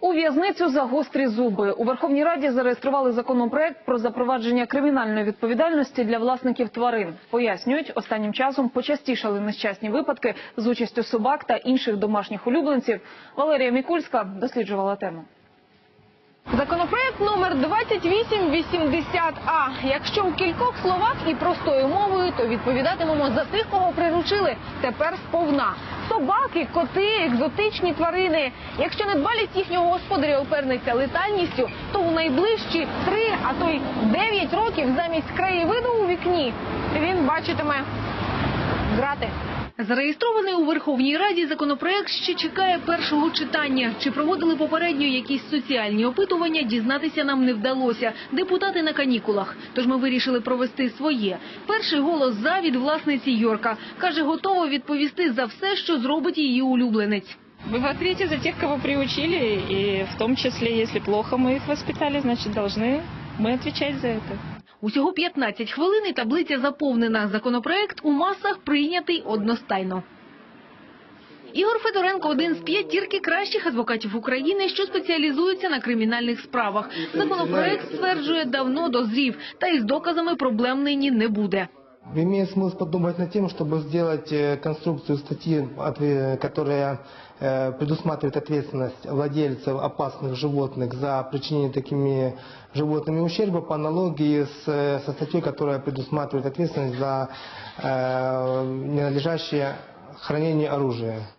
У в'язницю за гострі зуби у Верховній Раді зареєстрували законопроект про запровадження кримінальної відповідальності для власників тварин. Пояснюють, останнім часом почастішали нещасні випадки з участю собак та інших домашніх улюбленців. Валерія Мікульська досліджувала тему. Законопроект номер 2880А. Якщо в кількох словах і простою мовою, то відповідатимемо за тих, кого приручили. Тепер сповна. Собаки, коти, екзотичні тварини. Якщо недбалість їхнього господаря опернеться летальністю, то у найближчі три, а то й дев'ять років замість краєвиду у вікні він бачитиме грати. Зареєстрований у Верховній Раді законопроект ще чекає першого читання. Чи проводили попередньо якісь соціальні опитування, дізнатися нам не вдалося. Депутати на канікулах. Тож ми вирішили провести своє. Перший голос за від власниці Йорка. Каже, готова відповісти за все, що зробить її улюбленець. Вы ответите за тех, кого приучили, и в том числе, если плохо мы их воспитали, значит, должны мы отвечать за это. Усього 15 хвилин і таблиця заповнена. Законопроект у масах прийнятий одностайно. Ігор Федоренко – один з п'ятірки кращих адвокатів України, що спеціалізуються на кримінальних справах. Законопроект, стверджує, давно дозрів, та із доказами проблем нині не буде. Имеет смысл подумать над тем, чтобы сделать э, конструкцию статьи, которая э, предусматривает ответственность владельцев опасных животных за причинение такими животными ущерба по аналогии с, э, со статьей, которая предусматривает ответственность за ненадлежащее хранение оружия.